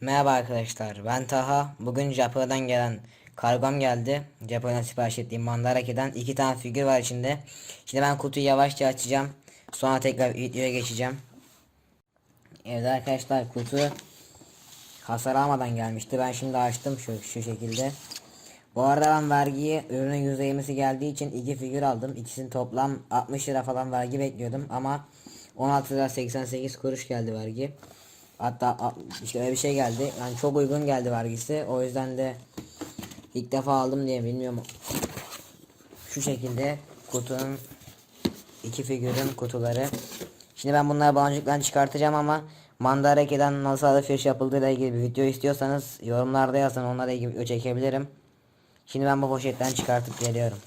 Merhaba arkadaşlar ben Taha. Bugün Japonya'dan gelen kargom geldi. Japonya'dan sipariş ettiğim Mandaraki'den iki tane figür var içinde. Şimdi ben kutuyu yavaşça açacağım. Sonra tekrar videoya geçeceğim. Evet arkadaşlar kutu hasar almadan gelmişti. Ben şimdi açtım şu, şu şekilde. Bu arada ben vergiyi ürünün %20'si geldiği için iki figür aldım. İkisini toplam 60 lira falan vergi bekliyordum ama 16 lira 88 kuruş geldi vergi Hatta işte öyle bir şey geldi. Yani çok uygun geldi vergisi. O yüzden de ilk defa aldım diye bilmiyorum. Şu şekilde kutunun iki figürün kutuları. Şimdi ben bunları baloncuktan çıkartacağım ama Mandarake'den nasıl alışveriş yapıldığıyla ilgili bir video istiyorsanız yorumlarda yazın onlarla ilgili video çekebilirim. Şimdi ben bu poşetten çıkartıp geliyorum.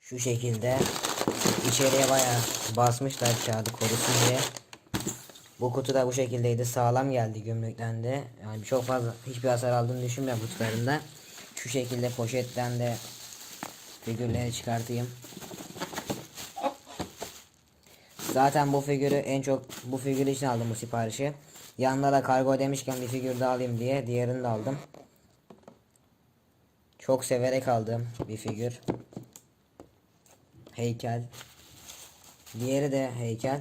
Şu şekilde içeriye bayağı basmışlar kağıdı korusun diye. Bu kutu da bu şekildeydi. Sağlam geldi gümrükten de. Yani çok fazla hiçbir hasar aldığını düşünmüyorum kutularında. Şu şekilde poşetten de figürleri çıkartayım. Zaten bu figürü en çok bu figür için aldım bu siparişi. Yanında da kargo demişken bir figür daha alayım diye diğerini de aldım. Çok severek aldığım bir figür. Heykel. Diğeri de heykel.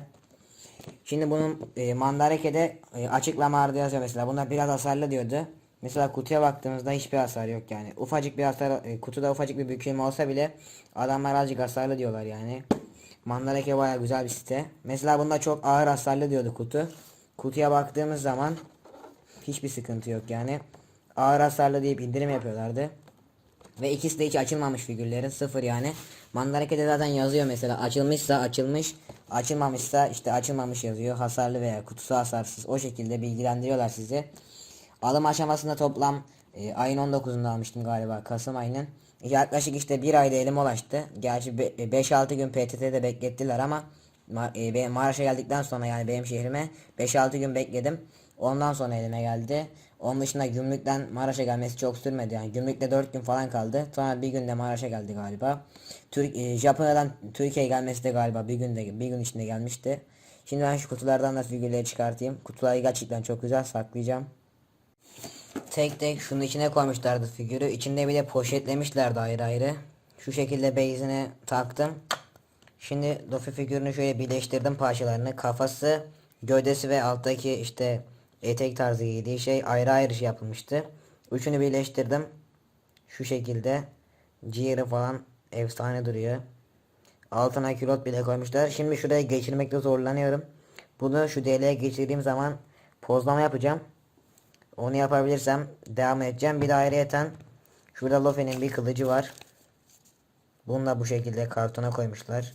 Şimdi bunun e, Mandarake'de e, açıklamalarda yazıyor mesela. Bunlar biraz hasarlı diyordu. Mesela kutuya baktığımızda hiçbir hasar yok yani. Ufacık bir hasar, e, kutuda ufacık bir bükülme olsa bile adamlar azıcık hasarlı diyorlar yani. Mandarake baya güzel bir site. Mesela bunda çok ağır hasarlı diyordu kutu. Kutuya baktığımız zaman hiçbir sıkıntı yok yani. Ağır hasarlı deyip indirim yapıyorlardı. Ve ikisi de hiç açılmamış figürlerin sıfır yani. Mandarake'de zaten yazıyor mesela açılmışsa açılmış, açılmamışsa işte açılmamış yazıyor. Hasarlı veya kutusu hasarsız o şekilde bilgilendiriyorlar sizi. Alım aşamasında toplam e, ayın 19'unda almıştım galiba Kasım ayının. Yaklaşık işte bir ayda elime ulaştı. Gerçi 5-6 gün PTT'de beklettiler ama Ma- e, Maraş'a geldikten sonra yani benim şehrime 5-6 gün bekledim. Ondan sonra elime geldi. Onun dışında gümrükten Maraş'a gelmesi çok sürmedi yani. Gümrükte 4 gün falan kaldı. Sonra bir günde Maraş'a geldi galiba. Türk e, Japonya'dan Türkiye'ye gelmesi de galiba bir günde bir gün içinde gelmişti. Şimdi ben şu kutulardan da figürleri çıkartayım. Kutuları gerçekten çok güzel saklayacağım. Tek tek şunun içine koymuşlardı figürü. İçinde bir de poşetlemişlerdi ayrı ayrı. Şu şekilde base'ine taktım. Şimdi Luffy figürünü şöyle birleştirdim parçalarını. Kafası, gövdesi ve alttaki işte etek tarzı giydiği şey ayrı ayrı şey yapılmıştı. Üçünü birleştirdim. Şu şekilde. Ciğeri falan efsane duruyor. Altına külot bile koymuşlar. Şimdi şuraya geçirmekte zorlanıyorum. Bunu şu deliğe geçirdiğim zaman pozlama yapacağım. Onu yapabilirsem devam edeceğim. Bir de ayrıyeten şurada Luffy'nin bir kılıcı var. Bunu da bu şekilde kartona koymuşlar.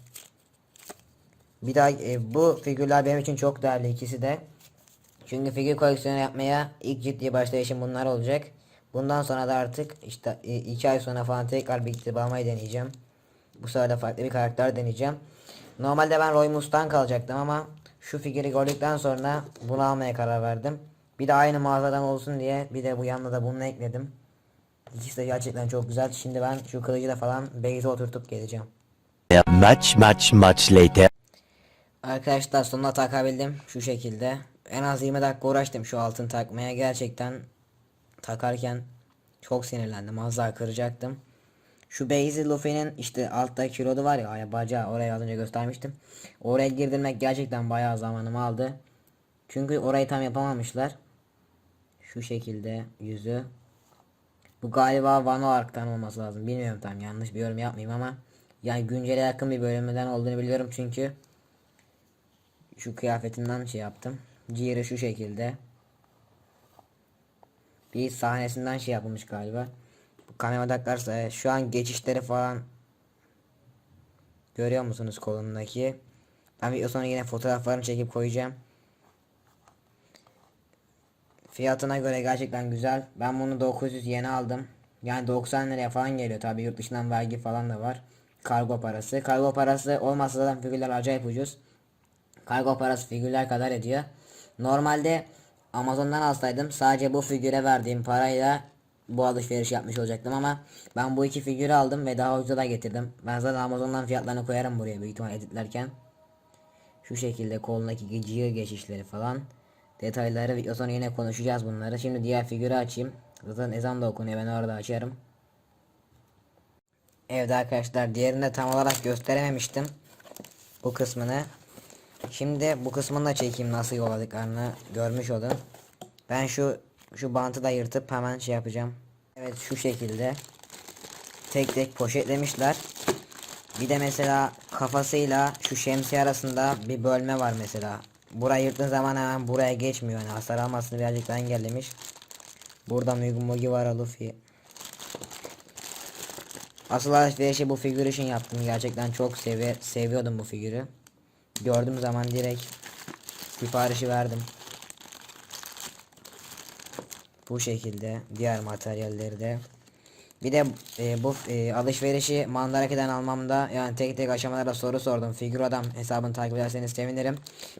Bir daha e, bu figürler benim için çok değerli ikisi de. Çünkü figür koleksiyonu yapmaya ilk ciddi başlayışım bunlar olacak. Bundan sonra da artık işte 2 ay sonra falan tekrar birlikte bağlamayı deneyeceğim. Bu sefer de farklı bir karakter deneyeceğim. Normalde ben Roy Mustang kalacaktım ama şu figürü gördükten sonra bunu almaya karar verdim. Bir de aynı mağazadan olsun diye bir de bu yanına da bunu ekledim. İkisi de gerçekten çok güzel. Şimdi ben şu kılıcı da falan base'e oturtup geleceğim. Much, much, much later. Arkadaşlar sonuna takabildim şu şekilde. En az 20 dakika uğraştım şu altın takmaya. Gerçekten takarken çok sinirlendim. Az daha kıracaktım. Şu Beyzi Luffy'nin işte altta kilodu var ya bacağı oraya az önce göstermiştim. Oraya girdirmek gerçekten bayağı zamanımı aldı. Çünkü orayı tam yapamamışlar. Şu şekilde yüzü. Bu galiba Vano Ark'tan olması lazım. Bilmiyorum tam yanlış bir yorum yapmayayım ama yani güncele yakın bir bölümden olduğunu biliyorum çünkü şu kıyafetinden şey yaptım. Ciğeri şu şekilde. Bir sahnesinden şey yapılmış galiba. Bu kameradaklarsa e, şu an geçişleri falan görüyor musunuz kolundaki? Ben video sonra yine fotoğraflarını çekip koyacağım. Fiyatına göre gerçekten güzel. Ben bunu 900 yeni aldım. Yani 90 liraya falan geliyor. Tabi yurt dışından vergi falan da var. Kargo parası. Kargo parası olmasa zaten figürler acayip ucuz. Kargo parası figürler kadar ediyor. Normalde Amazon'dan alsaydım sadece bu figüre verdiğim parayla bu alışveriş yapmış olacaktım ama ben bu iki figürü aldım ve daha ucuza da getirdim. Ben zaten Amazon'dan fiyatlarını koyarım buraya büyük ihtimal editlerken. Şu şekilde kolundaki gıcığı geçişleri falan. Detayları video sonu yine konuşacağız bunları. Şimdi diğer figürü açayım. Zaten ezan da okunuyor ben orada açarım. Evet arkadaşlar diğerini de tam olarak gösterememiştim. Bu kısmını. Şimdi bu kısmını da çekeyim nasıl yolladıklarını görmüş olun. Ben şu şu bantı da yırtıp hemen şey yapacağım. Evet şu şekilde. Tek tek poşetlemişler. Bir de mesela kafasıyla şu şemsiye arasında bir bölme var mesela. Burayı yırttığın zaman hemen buraya geçmiyor. Yani hasar almasını birazcık engellemiş. Burada Mugi var Luffy. Asıl alışverişi bu figür için yaptım. Gerçekten çok sevi seviyordum bu figürü. Gördüğüm zaman direkt siparişi verdim. Bu şekilde diğer materyalleri de. Bir de e, bu e, alışverişi Mandaraki'den almamda yani tek tek aşamalarda soru sordum. Figür adam hesabını takip ederseniz sevinirim.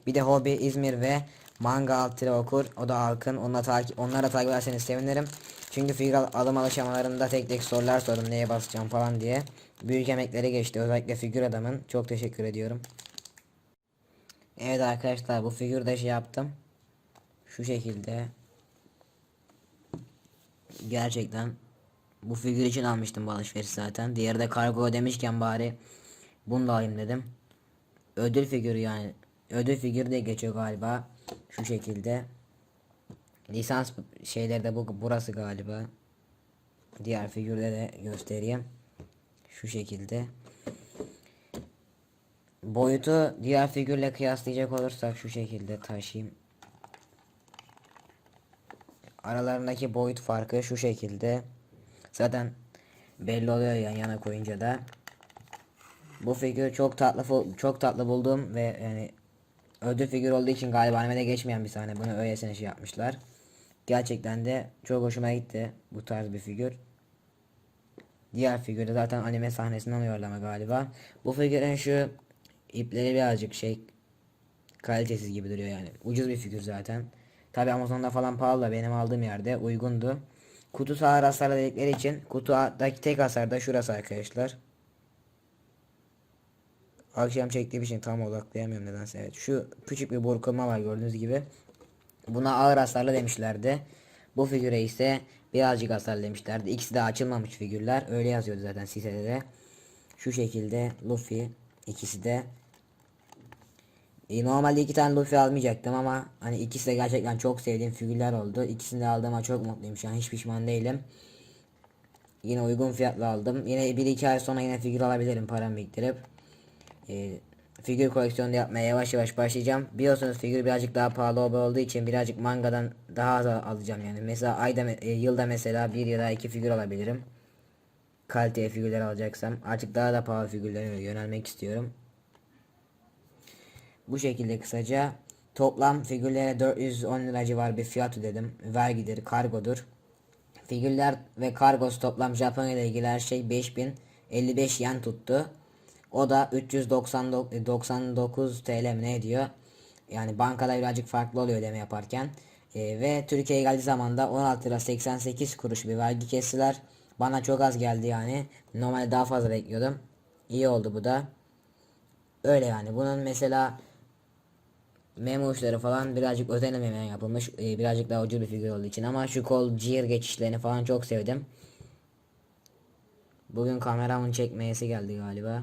Bir de Hobi İzmir ve Manga Altire okur. O da halkın. Onunla takip onlara takip ederseniz sevinirim. Çünkü figür al- alım aşamalarında tek tek sorular sordum neye basacağım falan diye. Büyük emekleri geçti özellikle figür adamın. Çok teşekkür ediyorum. Evet arkadaşlar bu figürde şey yaptım. Şu şekilde. Gerçekten bu figür için almıştım bu alışveriş zaten. Diğeri de kargo ödemişken bari bunu da alayım dedim. Ödül figürü yani. Ödül figürü de geçiyor galiba. Şu şekilde. Lisans şeyleri de bu burası galiba. Diğer figürde de göstereyim. Şu şekilde. Boyutu diğer figürle kıyaslayacak olursak şu şekilde taşıyayım. Aralarındaki boyut farkı şu şekilde. Zaten belli oluyor yan yana koyunca da. Bu figür çok tatlı çok tatlı buldum ve yani ödül figür olduğu için galiba animede geçmeyen bir sahne. Bunu öylesine şey yapmışlar. Gerçekten de çok hoşuma gitti bu tarz bir figür. Diğer figürde zaten anime sahnesinden uyarlama galiba. Bu figürün şu ipleri birazcık şey kalitesiz gibi duruyor yani. Ucuz bir figür zaten. Tabi Amazon'da falan pahalı da benim aldığım yerde uygundu. Kutu ağır hasarlı dedikleri için kutudaki tek hasar da şurası arkadaşlar. Akşam çektiğim için tam odaklayamıyorum nedense. Evet şu küçük bir burkulma var gördüğünüz gibi. Buna ağır hasarlı demişlerdi. Bu figüre ise birazcık hasarlı demişlerdi. İkisi de açılmamış figürler. Öyle yazıyordu zaten sitede de. Şu şekilde Luffy ikisi de e, normalde iki tane Luffy almayacaktım ama hani ikisi de gerçekten çok sevdiğim figürler oldu. İkisini de aldığıma çok mutluyum şu an hiç pişman değilim. Yine uygun fiyatla aldım. Yine 1-2 ay sonra yine figür alabilirim param biriktirip. E, figür koleksiyonu yapmaya yavaş yavaş başlayacağım. Biliyorsunuz figür birazcık daha pahalı olduğu için birazcık mangadan daha az alacağım yani. Mesela ayda e, yılda mesela bir ya da iki figür alabilirim. Kaliteli figürler alacaksam. Artık daha da pahalı figürlere yönelmek istiyorum. Bu şekilde kısaca toplam figürlere 410 lira civar bir fiyat ödedim. Vergidir, kargodur. Figürler ve kargosu toplam Japonya ile ilgili her şey 5055 yen tuttu. O da 399 TL mi ne ediyor? Yani bankada birazcık farklı oluyor ödeme yaparken. Ee, ve Türkiye'ye geldiği zaman da 16 lira 88 kuruş bir vergi kestiler. Bana çok az geldi yani. Normalde daha fazla bekliyordum. İyi oldu bu da. Öyle yani. Bunun mesela memo uçları falan birazcık özenlemeden yapılmış. Ee, birazcık daha ucuz bir figür olduğu için ama şu kol ciğer geçişlerini falan çok sevdim. Bugün kameramın çekmeyesi geldi galiba.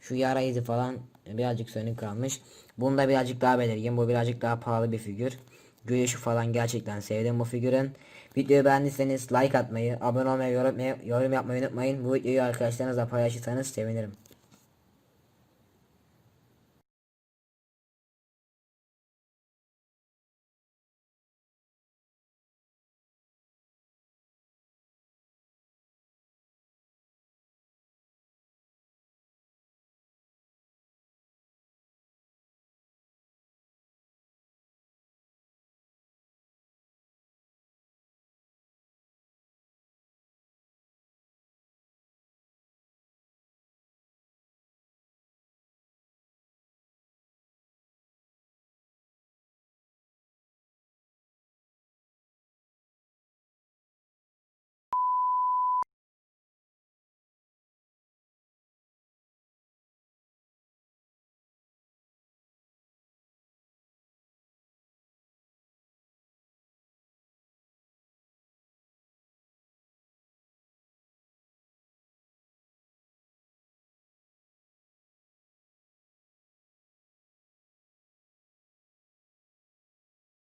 Şu yara izi falan birazcık sönük kalmış. Bunda birazcık daha belirgin. Bu birazcık daha pahalı bir figür. Gülüşü falan gerçekten sevdim bu figürün. Videoyu beğendiyseniz like atmayı, abone olmayı, yorum, yorum yapmayı unutmayın. Bu videoyu arkadaşlarınızla paylaşırsanız sevinirim.